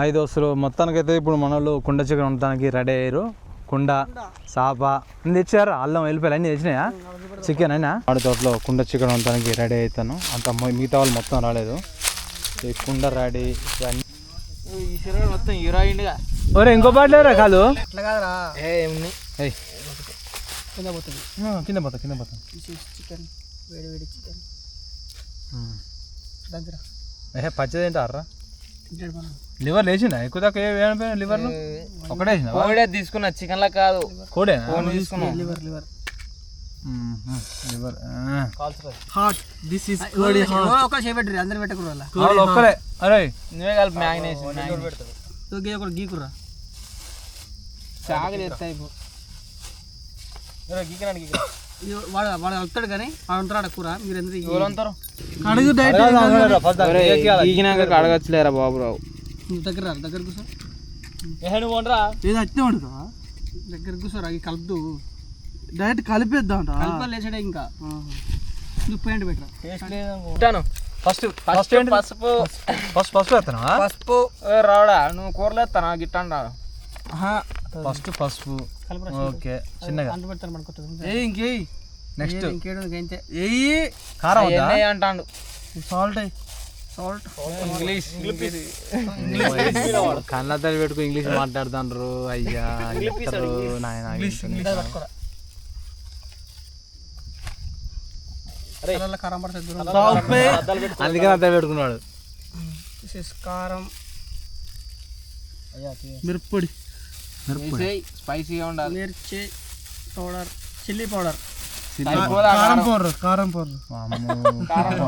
ఐదు దోస్తులు మొత్తానికైతే ఇప్పుడు మన వాళ్ళు కుండ చికెన్ ఉండటానికి రెడీ అయ్యారు. కుండ సాప అన్ని తెచ్చారా. అల్లం వెళ్ళిపోయి అన్నీ తెచ్చినాయా? చికెన్ అయినా? ఆడ తోటలో కుండ చికెన్ ఉండటానికి రెడీ అవుతాను అంత మిగతా వాళ్ళు మొత్తం రాలేదు. ఈ కుండ రెడీ మొత్తం హీరోయిన్గా ఒరే ఇంకో పాటలేరా కాదు కింద పోతుంది. కింద పోతా కింద పోతా. చికెన్ వేడి వేడి చికెన్ దగ్గర ఏ పచ్చది ఏంటారా లివర్ లేచిందా? ఎక్కువ తక్కువ ఏమైపోయినా లివర్ ఒకటే? కోడే తీసుకున్నా చికెన్ లా కాదు. కోడేనా ఫోన్ తీసుకున్నాం? లివర్ లివర్ మ్మ్, మ్మ్. లివర్ ఆ. హాట్ దిస్ ఇస్ ఒక చేపెట్టరు అందరు పెట్టకూడదు ఒక్కరే. అరే. నువ్వే కలిపి మ్యాగ్నేషన్ గీ ఒకటి గీకురా గీకినాడు గీకినా ఇది వాడు వాడు వస్తాడు కానీ వాడు ఉంటాడు కూర. మీరు ఎందుకు కడుగు గీకినాక అడగచ్చులేరా బాబురావు నువ్వు దగ్గర రా, దగ్గర కూర్చో. ఏదో అట్నే వండుతా దగ్గర కూర్చోరా అవి కలుపుతూ. డైరెక్ట్ కలిపేద్దాం కలిపి లేచాడే ఇంకా. నువ్వు పెయింట్ పెట్టరా ఉంటాను ఫస్ట్ ఫస్ట్ పసుపు. ఫస్ట్ ఫస్ట్ వేస్తానా పసుపు. ఏ రావడా నువ్వు కూరలు ఎత్తానా గిట్టండా ఫస్ట్ పసుపు. ఓకే చిన్నగా. ఏ ఇంకే నెక్స్ట్ ఇంకేడు ఏయి కారం వద్దా? అంటాడు. సాల్ట్ సాల్ట్ ఇంగ్లీష్ కన్నతల్లి పెట్టుకో ఇంగ్లీష్ మాట్లాడుతాండ్రు. అయ్యా నాయన అందుకని అత్తయ్య పెట్టుకున్నాడు. కారం. మిరప్పొడి. స్పైసీగా ఉండాలి. మిర్చి పౌడర్ చిల్లీ పౌడర్. కారం పౌడర్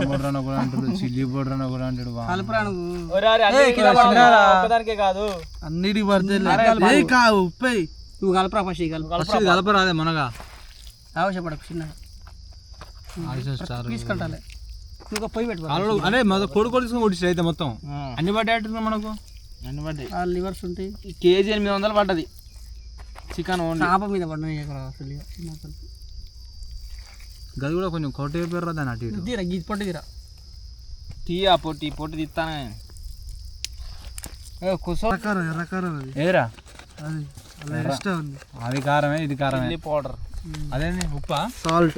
పౌడర్ అని కూడా అంటాడు చిల్లీ పౌడర్ అని కూడా అంటాడు. కలుపురా కాదు అన్నిటికి పడితే కా ఉప్పై నువ్వు కలపరా ఫస్ట్ కలుపు. ఫస్ట్ ఇది కలపరాదే మనగా. ఆవశ్యపడకు చిన్న. తీసుకుంటాలే. నువ్వు పొయ్యి పెట్టు కాలువలో అదే మొదలు కొడు కొడుకుని కొట్టించాడు అయితే మొత్తం. అన్ని పడ్డా మనకు? అన్ని పడ్డాయి? ఆ లివర్స్ ఉంటాయి. కేజీ ఎనిమిది వందలు పడ్డది. చికెన్ చేప మీద పడినాయి ఇక్కడ అసలు. గది కూడా కొంచెం కొట్టే పేరు దాని అటు ఇటు. తీరా గీ పొట్టి తీరా. తీయా పొట్టి పొట్టి తీస్తానే ఎర్రకారం అది. ఏరా అది అలా ఇష్టం ఉంది. అది కారమే ఇది కారమే. Chilli powder. అదేంది? ఉప్పా? సాల్ట్.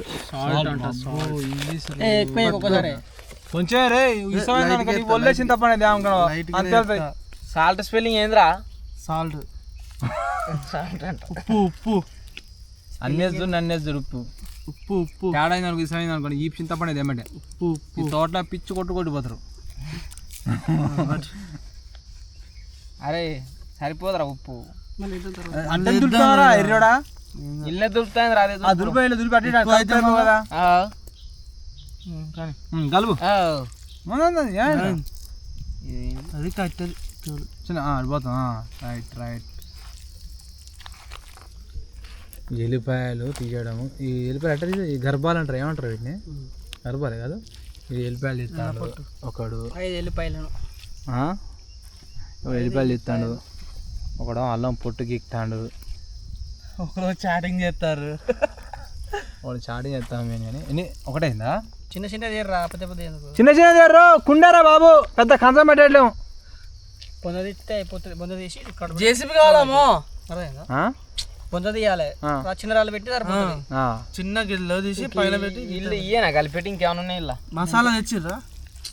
ఇంగ్లీష్ ఎక్కువ వేయకు ఒక్కసారి. కొంచెం రే ఇష్టమైన తప్పనే దామనుకున్నావా అంతే సాల్ట్ స్పెల్లింగ్ ఏంద్రా? సాల్ట్. సాల్ట్ అంట. ఉప్పు ఉప్పు. అన్నేసి నన్నేసి ఉప్పు. ఉప్పు ఉప్పు. తేడా అయింది అనుకో ఇష్టమైంది అనుకోండి ఈ చింతపండి ఏమంటే? ఉప్పు ఉప్పు. ఈ తోటలో పిచ్చి కొట్టు కొట్టిపోతారు అరే సరిపోదురా ఉప్పు. అంటే దులుపుతారా ఎర్రడా? ఇల్లే దొరుకుతాయి రా అదే ఆ దులిపి అట్టి కదా. కలుపు. అది కట్టెలు. చూడు. చిన్న ఆ, అడిపోతాం రైట్ రైట్. ఎల్లిపాయలు తీయడము. ఈ ఎల్లిపాయలు అంటే ఈ గర్భాలు అంటారు ఏమంటారు వీటిని? గర్భాలే కాదు. ఈ ఎల్లిపాయలు తీస్తాడు ఒకడు. ఐదు? ఓ ఎల్లిపాయలు తీస్తాడు. ఒకడు అల్లం పొట్టు గీక్తాడు. ఒకరోజు చాటింగ్ చేస్తారు. వాడు చాటింగ్ చేస్తాం కానీ ఎన్ని? ఒకటైందా? చిన్న చిన్న తీయరా పెద్ద పెద్ద ఎందుకు? చిన్న చిన్న చేరు కుండారా బాబు. పెద్ద కంచం పెట్టలేము బొంద తీస్తే అయిపోతుంది ఇక్కడ జేసీబీ కావాలమ్మో అర్థమైందా? ఆ? బొంద తీయాలి ఆ. ఆ చిన్న రాళ్ళు పెట్టి ఆ. చిన్న గిన్నెలో తీసి పైన పెట్టి ఇల్లు ఇయ్యేనా? కలిపెట్టి ఇంకేమైనా ఉన్నాయి ఇలా? మసాలా తెచ్చిర్రా?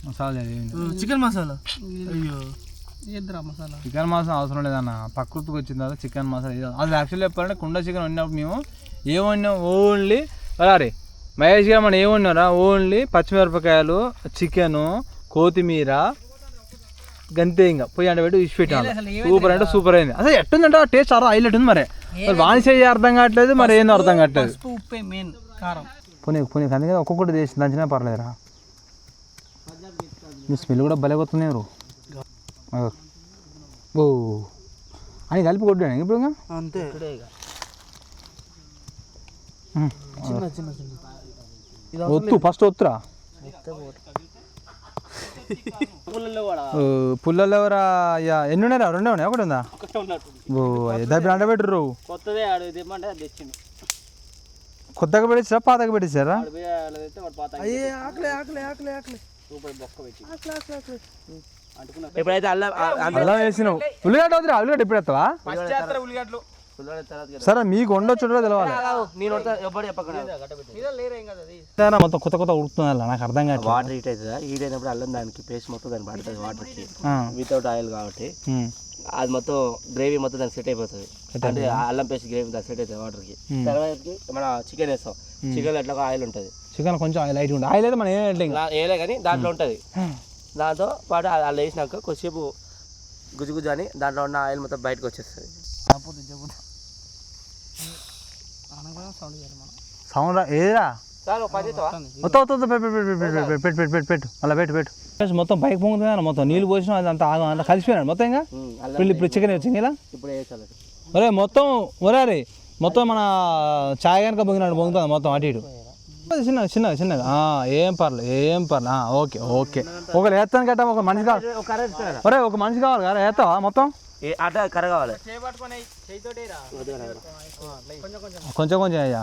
మసాలా. చికెన్ మసాలా? అయ్యో. చికెన్ మసాలా అవసరం లేదన్న. ప్రకృతికి వచ్చిన తర్వాత చికెన్ మసాలా అది యాక్చువల్లీ చెప్పాలంటే కుండ చికెన్ వండినప్పుడు మేము ఏం వండినాం? ఓన్లీ అరే మహేష్ గారు మనం ఏం వండినారా? ఓన్లీ పచ్చిమిరపకాయలు చికెను కొత్తిమీర గంతే ఇంకా పోయి అంటే పెట్టి ఇచ్చి సూపర్ అంటే సూపర్ అయింది. అసలు ఎట్టుందంటే టేస్ట్ చాలా హైలైట్ ఉంది మరి. వాణి చేయ అర్థం కావట్లేదు మరి ఏందో అర్థం కావట్లేదు. పసుపు ఉప్పే మెయిన్ కారం. పోనీ పోనీ అందుకని ఒక్కొక్కటి చేసి దంచినా పర్లేదురా. మీ స్మెల్ కూడా భలే ఎవరు ఓ. అని కలిపి కొట్టాను ఇప్పుడు అంతే. చిన్న చిన్న చిన్న. ఒత్తు ఫస్ట్ ఒత్తురా? ఓ, పుల్లలు ఎవరా అయ్యా ఎన్ని ఉన్నారా రెండే ఉన్నాయి? ఒకటి ఉందా? ఓ దగ్గర అంట పెట్టరు కొత్తదే ఆడు ఇదేమంటే అది తెచ్చిండు. కొత్తగా పెట్టించారా పాతగా పాత అయ్యే ఆకలే ఆకలే ఆకలే ఆకలే. సూపర్ బొక్క పెట్టి. ఆకలే ఆకలే ఆకలే. ఎప్పుడైతే అల్లం అల్లం వేసినావు. ఉల్లిగడ్డ వద్దురా ఉల్లిగడ్డ ఎత్తావా ఉల్లిగడ్డలు? సరే మీకు వండొచ్చు తెలవాలి. నేను ఎప్పుడు చెప్పకుండా ఏదైనా మొత్తం కొత్త కొత్త ఉడుకుతుంది అలా నాకు అర్థం కావట్లేదు. వాటర్ హీట్ అవుతుందా? హీట్ అయినప్పుడు అల్లం దానికి పేస్ట్ మొత్తం దానికి పడుతుంది వాటర్కి ఆ, వితౌట్ ఆయిల్ కాబట్టి. అది మొత్తం గ్రేవీ మొత్తం దానికి సెట్ అయిపోతుంది. అంటే ఆ అల్లం పేస్ట్ గ్రేవీ దానికి సెట్ అవుతుంది వాటర్కి తర్వాత మన చికెన్ వేస్తాం. చికెన్ ఎట్లా ఆయిల్ ఉంటుంది. చికెన్ కొంచెం లైట్ ఉంటుంది. ఆయిల్ అయితే మనం ఏలే కానీ దాంట్లో ఉంటుంది. దాంతో పాటు అది అలా వేసినాక కొద్దిసేపు గుజ్జు గుజ్జు అని దాంట్లో ఉన్న ఆయిల్ మొత్తం బయటకు వచ్చేస్తుంది. సౌండ్ రా- మొత్తం మొత్తం పెట్టు పెట్టు పెట్టు పెట్టు పెట్టు పెట్టు పెట్టు అలా పెట్టు పెట్టు. మొత్తం పైకి పొంగుతుంది కదా మొత్తం నీళ్ళు పోసినా అది అంతా ఆగం అంతా కలిసిపోయినాడు మొత్తం ఇంకా? ఇప్పుడు ఇప్పుడు చికెన్ వచ్చింది ఇలా ఒరే మొత్తం ఒరే మొత్తం మన చాయ్ కనుక పొంగినాడు పొంగుతుంది మొత్తం అటు ఇటు. చిన్నగా చిన్నగా చిన్నగా ఏం పర్లేదు ఏం పర్లేదు ఆ, ఓకే ఓకే. ఒకరు వేస్తాను కట్ట ఒక మనిషి కావాలి. ఒక ఒరే ఒక మనిషి కావాలి కదా వేస్తావా మొత్తం? అట కర్ర కావాలి. కొంచెం కొంచెం అయ్యా.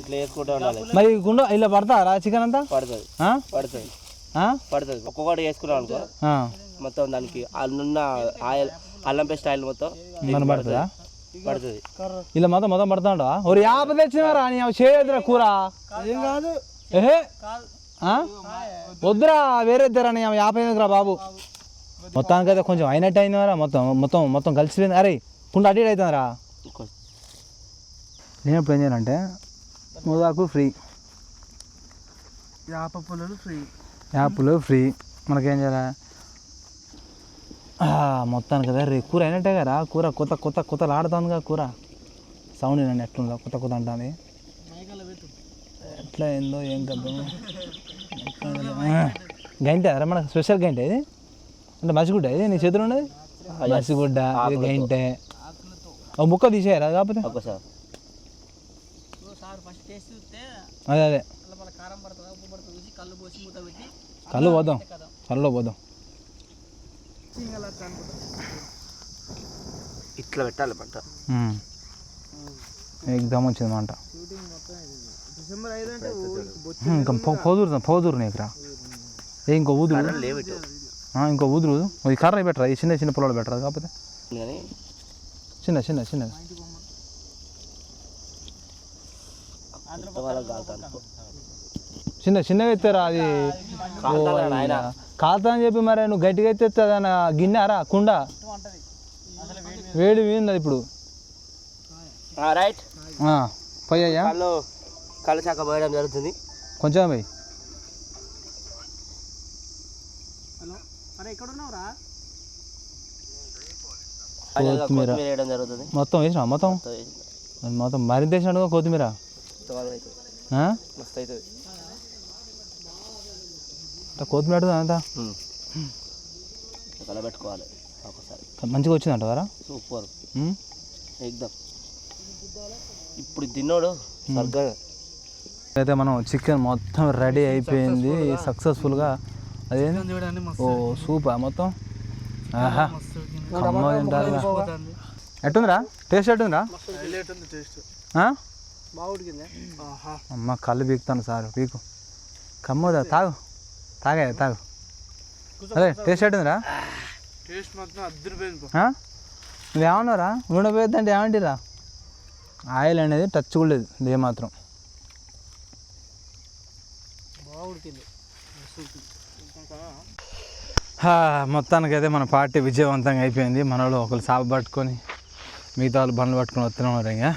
ఇట్లా వేసుకుంటూ ఉండాలి. మరి గుండ ఇలా పడతారా చికెన్ అంతా? పడుతుంది. ఆ? పడుతుంది. ఆ? పడుతుంది. ఒక్కొక్కటి వేసుకున్నాం అనుకో. ఆ. మొత్తం దానికి అందున్న ఆయిల్ అల్లం పేస్ట్ ఆయిల్ మొత్తం మన పడుతుందా? పడుతుంది. ఇలా మొత్తం మొత్తం పడుతుండవా ఒక యాభై తెచ్చినారా నీ చేయదురా కూర. ఏం కాదు. ఏహే? వద్దురా వేరే ఇద్దరా నీ యాభై ఎందుకురా బాబు? మొత్తానికైతే కొంచెం అయినట్టు అయినరా మొత్తం. మొత్తం మొత్తం కలిసిపోయింది. అరే కుండ అటు అవుతుందిరా. నేను ఇప్పుడు ఏం చేయాలంటే ముదాకు ఫ్రీ. యాప పుల్లలు ఫ్రీ. యాప్లు ఫ్రీ. మనకేం చేయాలి? ఆ, మొత్తానికి కదా రే కూర అయినట్టే కదా. కూర కొత్త కొత్త కొత్తలు ఆడుతుందిగా కూర. సౌండ్ వినండి ఎట్లుందో కొత్త కొత్త అంటుంది. ఎట్లా ఏందో ఏం కద్దు గంట అరే మనకు స్పెషల్ గంట ఇది? అంటే మసిగుడ్డ ఇది? నీ చేతిలో ఉన్నది? మసిగుడ్డ ఇది గంటే. ఒక ముక్క తీసేయరా కాకపోతే? ఒక్కసారి సార్ ఫస్ట్ టేస్ట్ చూస్తే అదే అదే. కళ్ళు పోదాం. కళ్ళు పోదాం. ఇట్లా పెట్టాలి పంట ఉమ్. ఎగ్దమ్ వచ్చింది మంట. ఇది. ఇంకా పో- పోదురు నీకురా ఏ ఇంకో ఊదురు ఇంకో ఊదురు ఈ కర్ర పెట్టరా? ఈ చిన్న చిన్న పొలాలు పెట్టరా? కాకపోతే చిన్న చిన్న చిన్నగా చిన్న చిన్నగా ఎత్తారా అది? కాలుతా అని చెప్పి మరి నువ్వు గట్టిగా ఎత్తే గిన్నెరా? కుండ? వేడి వీంది ఇప్పుడు. రైట్. కళ్ళు పోయడం జరుగుతుంది. కొంచెం పోయి. హలో. అరే ఎక్కడ ఉన్నావురా? కొత్తిమీర. కొత్తిమీర వేయడం జరుగుతుంది. మొత్తం వేసినా మొత్తం? మొత్తం మరింత వేసినట్టుగా కొత్తిమీర? మస్తు అవుతుంది కొత్తిమీర అంతా? కలబెట్టుకోవాలి ఒకసారి మంచిగా వచ్చిందంట కదా సూపర్? ఎగ్దమ్ ఇప్పుడు తిన్నోడు స్వర్గం అయితే మనం చికెన్ మొత్తం రెడీ అయిపోయింది. సక్సెస్ఫుల్గా. చూడండి ఓ సూపర్ మొత్తం. ఆహా. తింటారుగా. ఎట్టుందిరా? టేస్ట్ ఎట్టుందిరా? అమ్మ కళ్ళు పీకుతాను సార్. పీకు. కమ్మదా? తాగు. తాగే తాగు. అదే టేస్ట్ ఎట్టుందిరా? టేస్ట్ మాత్రం అద్దరిపోయింది పోయిద్దంటే ఏమంటిరా ఆయిల్ అనేది టచ్ కూడా లేదు ఇది మాత్రం. మొత్తానికి అయితే మన పార్టీ విజయవంతంగా అయిపోయింది. మన వాళ్ళు ఒకరు సాగు పట్టుకొని మిగతా వాళ్ళు బండ్లు పట్టుకొని వస్తున్నాం ఇంకా.